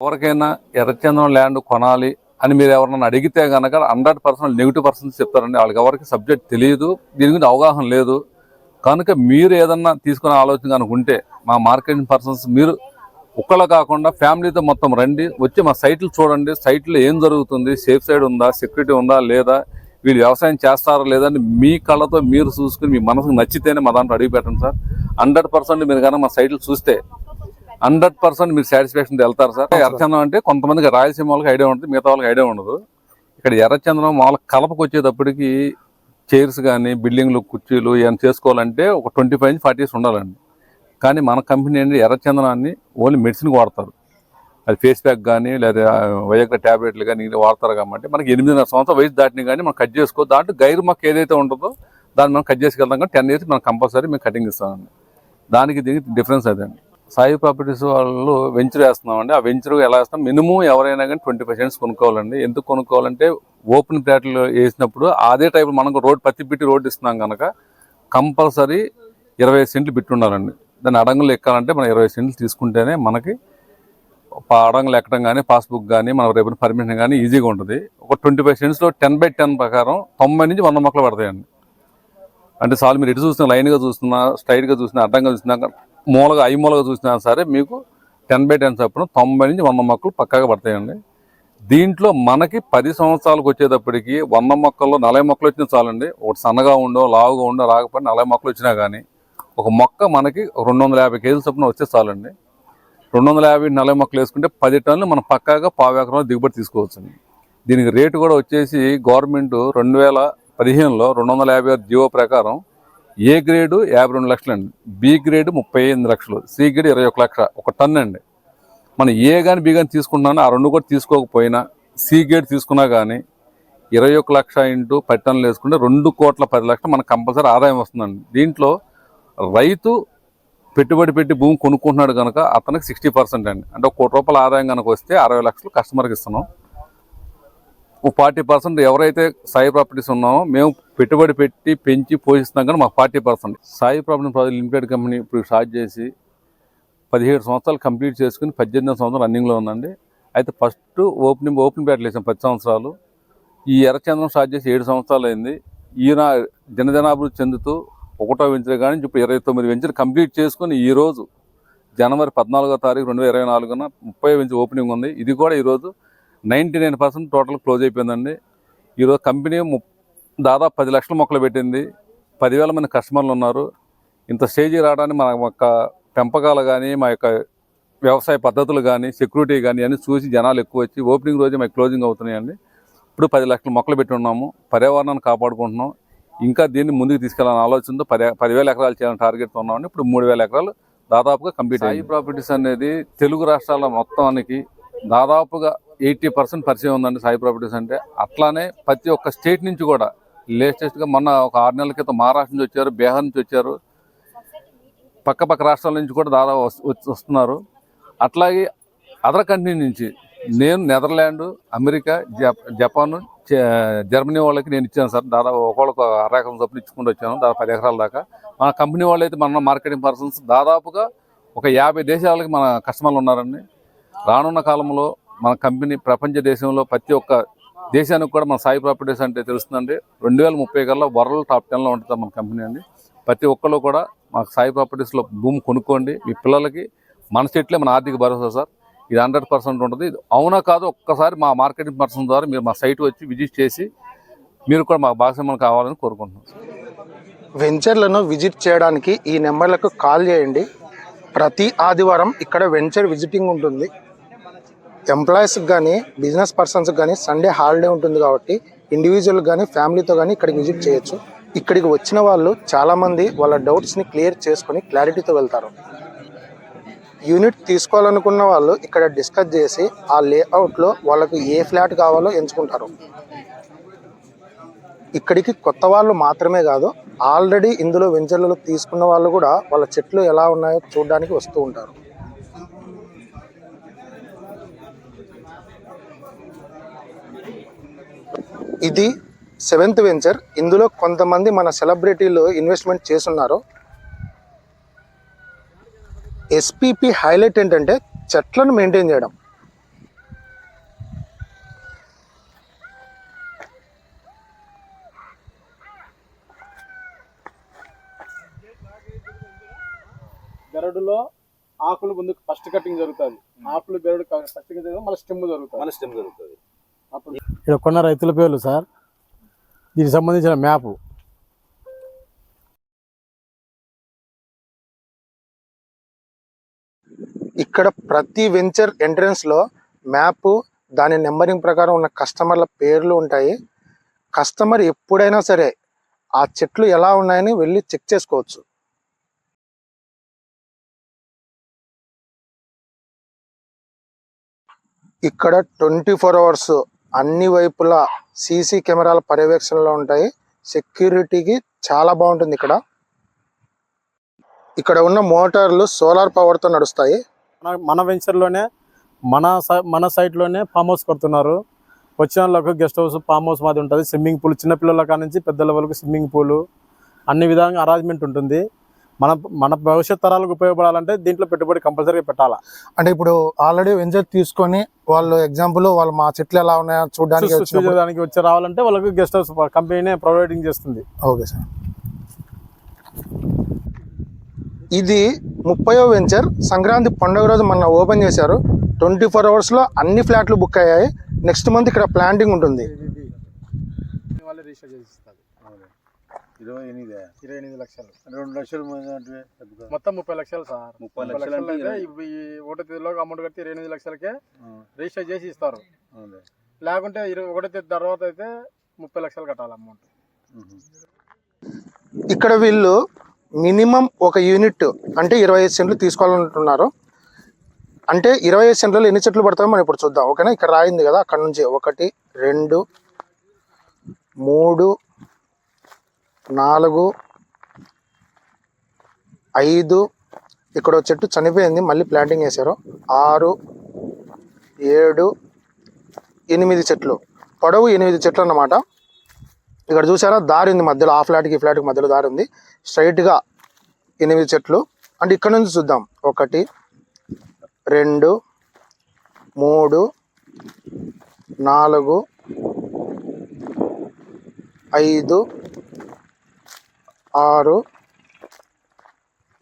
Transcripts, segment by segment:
ఎవరికైనా ఎర్రచందనం ల్యాండ్ కొనాలి అని మీరు ఎవరన్నా అడిగితే కనుక హండ్రెడ్ పర్సెంట్ నెగిటివ్ పర్సెంట్ చెప్తారండి. వాళ్ళకి ఎవరికి సబ్జెక్ట్ తెలియదు. దీని గురించి అవగాహన లేదు. కనుక మీరు ఏదన్నా తీసుకునే ఆలోచన కనుక ఉంటే మా మార్కెటింగ్ పర్సన్స్ మీరు ఒక్కళ్ళ కాకుండా ఫ్యామిలీతో మొత్తం రండి. వచ్చి మా సైట్లు చూడండి. సైట్లో ఏం జరుగుతుంది? సేఫ్ సైడ్ ఉందా? సెక్యూరిటీ ఉందా? లేదా? వీళ్ళు వ్యవసాయం చేస్తారా లేదా అని మీ కళ్ళతో మీరు చూసుకుని మీ మనసుకు నచ్చితేనే మా దాంట్లో అడిగి పెట్టండి సార్. హండ్రెడ్ పర్సెంట్ మీరు కనుక మా సైట్లు చూస్తే హండ్రెడ్ పర్సెంట్ మీరు సాటిస్ఫాక్షన్ వెళ్తారు సార్. ఎర్రచందనం అంటే కొంతమందికి రాయలసీమ వాళ్ళకి ఐడియా ఉంటుంది మిగతా వాళ్ళకి ఐడియా ఉండదు. ఇక్కడ ఎర్రచందనం వాళ్ళ కలపకు వచ్చేటప్పటికి చైర్స్ కానీ బిల్డింగ్లు కుర్చీలు ఇవన్నీ చేసుకోవాలంటే ఒక ట్వంటీ ఫైవ్ నుంచి ఫార్టీ ఇయర్స్ ఉండాలండి. కానీ మన కంపెనీ ఏంటి ఎర్రచందనాన్ని ఓన్లీ మెడిసిన్కి వాడతారు. అది ఫేస్ ప్యాక్ కానీ లేదా వయగ్ర ట్యాబ్లెట్లు కానీ వాడతారు కాబట్టి మనకి ఎనిమిదిన్నర సంవత్సరం వయసు దాటిన కానీ మనం కట్ చేసుకో దాంట్లో గైరు మొక్క ఏదైతే ఉంటుందో దాన్ని మనం కట్ చేసుకెళ్తాం కానీ టెన్ ఇయర్స్ మనం కంపల్సరీ మేము కటింగ్ ఇస్తామండి. దానికి దీనికి డిఫరెన్స్ అదండి సాయి ప్రాపర్టీస్ వాళ్ళు వెంచర్ వేస్తున్నామండి. ఆ వెంచర్ ఎలా వేస్తాం? మినిమం ఎవరైనా కానీ ట్వంటీ పర్సెంట్స్ కొనుక్కోవాలండి. ఎందుకు కొనుక్కోవాలంటే ఓపెన్ ప్లాట్లు వేసినప్పుడు అదే టైప్ మనకు రోడ్ పత్తి పెట్టి రోడ్ ఇస్తున్నాం కనుక కంపల్సరీ ఇరవై సెంట్లు పెట్టి ఉండాలండి. దాన్ని అడంగులు ఎక్కాలంటే మనం ఇరవై సెంట్లు తీసుకుంటేనే మనకి పా- అడంగులు ఎక్కడం కానీ పాస్బుక్ కానీ మన రేపు పర్మిషన్ కానీ ఈజీగా ఉంటుంది. ఒక ట్వంటీ ఫైవ్ సెంట్స్లో టెన్ బై టెన్ ప్రకారం తొంభై నుంచి వంద మొక్కలు పడతాయండి. అంటే చాలు మీరు ఎటు చూస్తున్నా లైన్గా చూస్తున్నా స్ట్రైట్గా చూసినా అడ్డంగా చూసినా మూలగా ఐ మూలగా చూసినా సరే మీకు టెన్ బై టెన్ చొప్పున తొంభై నుంచి వంద మొక్కలు పక్కాగా పడతాయండి. దీంట్లో మనకి పది సంవత్సరాలకు వచ్చేటప్పటికి వంద మొక్కల్లో నలభై మొక్కలు వచ్చినా చాలండి. ఒకటి సన్నగా ఉండో లావుగా ఉండో రాకపోయినా నలభై మొక్కలు వచ్చినా కానీ ఒక మొక్క మనకి రెండు వందల యాభై కేజీల చొప్పున వచ్చే చాలండి. రెండు వందల యాభై నలభై మొక్కలు వేసుకుంటే పది టన్నులు మనం పక్కాగా పావు ఎకరంలో దిగుబడి తీసుకోవచ్చండి. దీనికి రేటు కూడా వచ్చేసి గవర్నమెంట్ రెండు వేల పదిహేనులో రెండు వందల యాభై ఆరు జీవో ప్రకారం ఏ గ్రేడు? యాభై రెండు లక్షలు అండి బి గ్రేడ్ ముప్పై ఎనిమిది లక్షలు. సి గ్రేడ్ ఇరవై ఒక లక్ష. ఒక టన్ అండి మనం ఏ కానీ బి కానీ తీసుకుంటున్నాను ఆ రెండు కూడా తీసుకోకపోయినా సి గ్రేడ్ తీసుకున్నా కానీ ఇరవై ఒక లక్ష ఇంటూ పది టన్నులు వేసుకుంటే రెండు కోట్ల పది లక్షలు మనకు కంపల్సరీ ఆదాయం వస్తుందండి. దీంట్లో రైతు పెట్టుబడి పెట్టి భూమి కొనుక్కుంటున్నాడు కనుక అతనికి సిక్స్టీ పర్సెంట్ అండి. అంటే ఒక కోటి రూపాయల ఆదాయం కనుక వస్తే అరవై లక్షలు కస్టమర్కి ఇస్తున్నాం. ఫార్టీ పర్సెంట్ ఎవరైతే సాయి ప్రాపర్టీస్ ఉన్నామో మేము పెట్టుబడి పెట్టి పెంచి పోషిస్తున్నాం కానీ మాకు forty percent. Sai property project limited company ఇప్పుడు స్టార్ట్ చేసి పదిహేడు సంవత్సరాలు కంప్లీట్ చేసుకుని పద్దెనిమిది సంవత్సరాలు రన్నింగ్లో ఉందండి. అయితే ఫస్ట్ ఓపెనింగ్ ఓపెన్ బ్యాట్లు వేసాం పది సంవత్సరాలు. ఈ ఎర్రచంద్రం స్టార్ట్ చేసి ఏడు సంవత్సరాలు అయింది. ఈయన జనజనాభివృద్ధి చెందుతూ ఒకటో వెంచర్ కానీ ఇప్పుడు ఇరవై తొమ్మిది వెంచర్ కంప్లీట్ చేసుకుని ఈరోజు జనవరి పద్నాలుగో తారీఖు రెండు వేల ఇరవై నాలుగున ముప్పై వెంచర్ ఓపెనింగ్ ఉంది. ఇది కూడా ఈరోజు ninety nine percent total close అయిపోయిందండి. ఈరోజు కంపెనీ ము- దాదాపు పది లక్షల మొక్కలు పెట్టింది. పదివేల మంది కస్టమర్లు ఉన్నారు. ఇంత స్టేజీ రావడానికి మన యొక్క పెంపకాలు కానీ మా యొక్క వ్యవసాయ పద్ధతులు కానీ సెక్యూరిటీ కానీ అన్ని చూసి జనాలు ఎక్కువ వచ్చి ఓపెనింగ్ రోజే మాకు క్లోజింగ్ అవుతున్నాయండి. ఇప్పుడు పది లక్షల మొక్కలు పెట్టి ఉన్నాము. పర్యావరణాన్ని కాపాడుకుంటున్నాం. ఇంకా దీన్ని ముందుకు తీసుకెళ్ళాలని ఆలోచనతో పది పదివేల ఎకరాలు చేయాలని టార్గెట్తో ఉన్నామండి. ఇప్పుడు మూడు వేల ఎకరాలు దాదాపుగా కంప్లీట్ అయ్యి ప్రాపర్టీస్ అనేది తెలుగు రాష్ట్రాల మొత్తానికి దాదాపుగా ఎయిటీ పర్సెంట్ పరిచయం ఉందండి సాయి ప్రాపర్టీస్ అంటే. అట్లానే ప్రతి ఒక్క స్టేట్ నుంచి కూడా లేటెస్ట్గా మొన్న ఒక ఆరు నెలల క్రితం మహారాష్ట్ర నుంచి వచ్చారు బీహార్ నుంచి వచ్చారు. పక్క పక్క రాష్ట్రాల నుంచి కూడా దాదాపు వస్తున్నారు. అట్లాగే అదర్ కంట్రీ నుంచి నేను నెదర్లాండ్ అమెరికా జపాన్ జర్మనీ వాళ్ళకి నేను ఇచ్చాను సార్. దాదాపు ఒకళ్ళకు అర ఎకరం చొప్పున ఇచ్చుకుంటూ వచ్చాను దాదాపు పది ఎకరాల దాకా. మన కంపెనీ వాళ్ళు అయితే మన మార్కెటింగ్ పర్సన్స్ దాదాపుగా ఒక యాభై దేశాలకి మన కస్టమర్లు ఉన్నారండి. రానున్న కాలంలో మన కంపెనీ ప్రపంచ దేశంలో ప్రతి ఒక్క దేశానికి కూడా మన సాయి ప్రాపర్టీస్ అంటే తెలుస్తుందండి. రెండు వేల ముప్పై కల్లా వరల్డ్ టాప్ టెన్లో ఉంటుంది మన కంపెనీ అండి. ప్రతి ఒక్కళ్ళు కూడా మాకు సాయి ప్రాపర్టీస్లో భూమి కొనుక్కోండి. మీ పిల్లలకి మన చెట్లే మన ఆర్థిక భరోసా సార్. ఇది హండ్రెడ్ పర్సెంట్ ఉంటుంది. ఇది అవునా కాదు ఒక్కసారి మా మార్కెటింగ్ పర్సన్ ద్వారా మీరు మా సైట్ వచ్చి విజిట్ చేసి మీరు కూడా మాకు భాగస్వామ్యం కావాలని కోరుకుంటున్నాం వెంచర్లను విజిట్ చేయడానికి ఈ నెంబర్లకు కాల్ చేయండి. ప్రతి ఆదివారం ఇక్కడ వెంచర్ విజిటింగ్ ఉంటుంది. ఎంప్లాయీస్కి కానీ బిజినెస్ పర్సన్స్కి కానీ సండే హాలిడే ఉంటుంది కాబట్టి ఇండివిజువల్ కానీ ఫ్యామిలీతో కానీ ఇక్కడికి విజిట్ చేయొచ్చు. ఇక్కడికి వచ్చిన వాళ్ళు చాలామంది వాళ్ళ డౌట్స్ని క్లియర్ చేసుకొని క్లారిటీతో వెళ్తారు. యూనిట్ తీసుకోవాలనుకున్న వాళ్ళు ఇక్కడ డిస్కస్ చేసి ఆ లేఅవుట్లో వాళ్ళకు ఏ ఫ్లాట్ కావాలో ఎంచుకుంటారు. ఇక్కడికి కొత్త వాళ్ళు మాత్రమే కాదు ఆల్రెడీ ఇందులో వెంచర్లలో తీసుకున్న వాళ్ళు కూడా వాళ్ళ చెట్లు ఎలా ఉన్నాయో చూడడానికి వస్తూ ఉంటారు. ఇది సెవెంత్ వెంచర్. ఇందులో కొంతమంది మన సెలబ్రిటీలు ఇన్వెస్ట్మెంట్ చేస్తున్నారు. ఎస్పీపీ హైలైట్ ఏంటంటే చెట్లను మెయింటైన్ చేయడం. గరడులో ఆకులు ముందుకు ఫస్ట్ కటింగ్ జరుగుతుంది. ఆకులు బెరడు ఫస్ట్ కటింగ్ జరుగుతుంది. మళ్ళీ స్టెమ్ జరుగుతుంది. మళ్ళీ స్టెమ్ జరుగుతుంది. అప్పుడు ఇక్కడ కొన్న రైతుల పేర్లు సార్. దీనికి సంబంధించిన మ్యాప్. ఇక్కడ ప్రతి వెంచర్ ఎంట్రన్స్లో మ్యాప్ దాని నెంబరింగ్ ప్రకారం ఉన్న కస్టమర్ల పేర్లు ఉంటాయి. కస్టమర్ ఎప్పుడైనా సరే ఆ చెట్లు ఎలా ఉన్నాయని వెళ్ళి చెక్ చేసుకోవచ్చు. ఇక్కడ ట్వంటీ ఫోర్ అవర్స్ అన్ని వైపులా సీసీ కెమెరాల పర్యవేక్షణలో ఉంటాయి. సెక్యూరిటీకి చాలా బాగుంటుంది ఇక్కడ. ఇక్కడ ఉన్న మోటార్లు సోలార్ పవర్తో నడుస్తాయి. మన మన వెంచర్లోనే మన సై- మన సైట్లోనే ఫామ్ హౌస్ కడుతున్నారు. వచ్చిన వాళ్ళకు గెస్ట్ హౌస్ ఫామ్ హౌస్ మాది ఉంటుంది. స్విమ్మింగ్ పూల్ చిన్నపిల్లల కాడ నుంచి పెద్దల వరకు స్విమ్మింగ్ పూలు అన్ని విధంగా అరేంజ్మెంట్ ఉంటుంది. మన మన భవిష్యత్ తరాలకు ఉపయోగపడాలంటే దీంట్లో పెట్టుబడి కంపల్సరీగా పెట్టాలా. అంటే ఇప్పుడు ఆల్రెడీ వెంచర్ తీసుకొని వాళ్ళు ఎగ్జాంపుల్ వాళ్ళు మా చెట్లు ఎలా ఉన్నాయో చూడడానికి చూ- వచ్చినప్పుడు చూసేదానికి వచ్చి రావాలంటే వాళ్ళకు గెస్ట్ హౌస్ కంపెనీనే ప్రొవైడింగ్ చేస్తుంది. Okay sir. ఇది ముప్పయో వెంచర్. సంక్రాంతి పండుగ రోజు మొన్న ఓపెన్ చేశారు. ట్వంటీ ఫోర్ అవర్స్లో అన్ని ఫ్లాట్లు బుక్ అయ్యాయి. నెక్స్ట్ మంత్ ఇక్కడ ప్లాంటింగ్ ఉంటుంది వాళ్ళే రిజిస్టర్ చేసి ఇస్తారు ఇరవై ఎనిమిది. ఇరవై ఎనిమిది లక్షలు. రెండు లక్షలు అంటే. మొత్తం ముప్పై లక్షలు సార్. ముప్పై లక్షలు అంటే ఒకటో తేదీలో అమౌంట్ కడితే ఇరవై ఎనిమిది లక్షలకే రిజిస్టర్ చేసి ఇస్తారు. లేకుంటే ఇరవై ఒకటో తేదీ తర్వాత అయితే ముప్పై లక్షలు కట్టాలి అమౌంట్. ఇక్కడ వీళ్ళు మినిమం ఒక యూనిట్ అంటే ఇరవై ఐదు సెంట్లు తీసుకోవాలంటున్నారు. అంటే ఇరవై ఐదు సెంట్లలో ఎన్ని చెట్లు పడతాయో మనం ఇప్పుడు చూద్దాం. ఓకేనా? ఇక్కడ రాయింది కదా అక్కడ నుంచి ఒకటి రెండు మూడు నాలుగు ఐదు. ఇక్కడ చెట్టు చనిపోయింది మళ్ళీ ప్లాంటింగ్ వేశారు ఆరు ఏడు ఎనిమిది చెట్లు. పొడవు ఎనిమిది చెట్లు అన్నమాట. ఇక్కడ చూసారా దారి ఉంది మధ్యలో ఆ ఫ్లాట్కి ఈ ఫ్లాట్కి మధ్యలో దారి ఉంది. స్ట్రైట్గా ఎనిమిది చెట్లు. అంటే ఇక్కడ నుంచి చూద్దాం. ఒకటి రెండు మూడు నాలుగు ఐదు ఆరు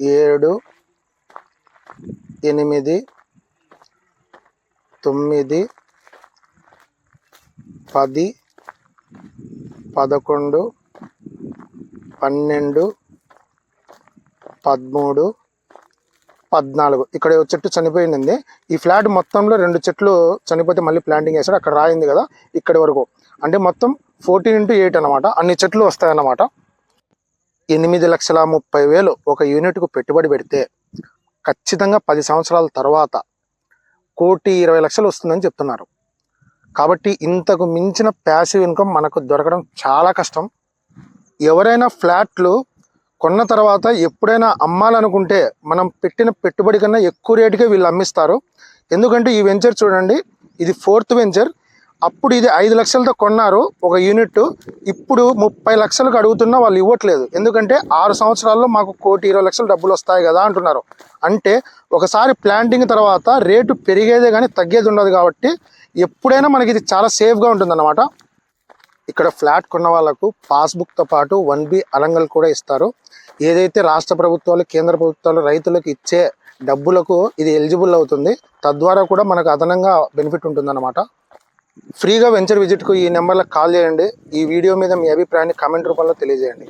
ఏడు ఎనిమిది తొమ్మిది పది పదకొండు పన్నెండు పదమూడు పద్నాలుగు. ఇక్కడ చెట్టు చనిపోయింది ఈ ఫ్లాట్ మొత్తంలో రెండు చెట్లు చనిపోతే మళ్ళీ ప్లాంటింగ్ చేశాడు అక్కడ రాయింది కదా ఇక్కడి వరకు. అంటే మొత్తం ఫోర్టీన్ ఇంటూ ఎయిట్ అనమాట అన్ని చెట్లు వస్తాయన్నమాట. ఎనిమిది లక్షల ముప్పై వేలు ఒక యూనిట్కు పెట్టుబడి పెడితే ఖచ్చితంగా పది సంవత్సరాల తర్వాత కోటి ఇరవై లక్షలు వస్తుందని చెప్తున్నారు. కాబట్టి ఇంతకు మించిన ప్యాసివ్ ఇన్కమ్ మనకు దొరకడం చాలా కష్టం. ఎవరైనా ఫ్లాట్లు కొన్న తర్వాత ఎప్పుడైనా అమ్మాలనుకుంటే మనం పెట్టిన పెట్టుబడి కన్నా ఎక్కువ రేటుకే వీళ్ళు అమ్మిస్తారు. ఎందుకంటే ఈ వెంచర్ చూడండి ఇది ఫోర్త్ వెంచర్. అప్పుడు ఇది ఐదు లక్షలతో కొన్నారు ఒక యూనిట్. ఇప్పుడు ముప్పై లక్షలకు అడుగుతున్నా వాళ్ళు ఇవ్వట్లేదు. ఎందుకంటే ఆరు సంవత్సరాల్లో మాకు కోటి ఇరవై లక్షలు డబ్బులు వస్తాయి కదా అంటున్నారు. అంటే ఒకసారి ప్లాంటింగ్ తర్వాత రేటు పెరిగేదే కానీ తగ్గేది ఉండదు కాబట్టి ఎప్పుడైనా మనకి ఇది చాలా సేఫ్గా ఉంటుందన్నమాట. ఇక్కడ ఫ్లాట్ కొన్న వాళ్ళకు పాస్బుక్తో పాటు వన్ బి అలంగల్ కూడా ఇస్తారు. ఏదైతే రాష్ట్ర ప్రభుత్వాలు కేంద్ర ప్రభుత్వాలు రైతులకు ఇచ్చే డబ్బులకు ఇది ఎలిజిబుల్ అవుతుంది. తద్వారా కూడా మనకు అదనంగా బెనిఫిట్ ఉంటుందన్నమాట. ఫ్రీగా వెంచర్ విజిట్కు ఈ నెంబర్లకు కాల్ చేయండి. ఈ వీడియో మీద మీ అభిప్రాయాన్ని కామెంట్ రూపంలో తెలియజేయండి.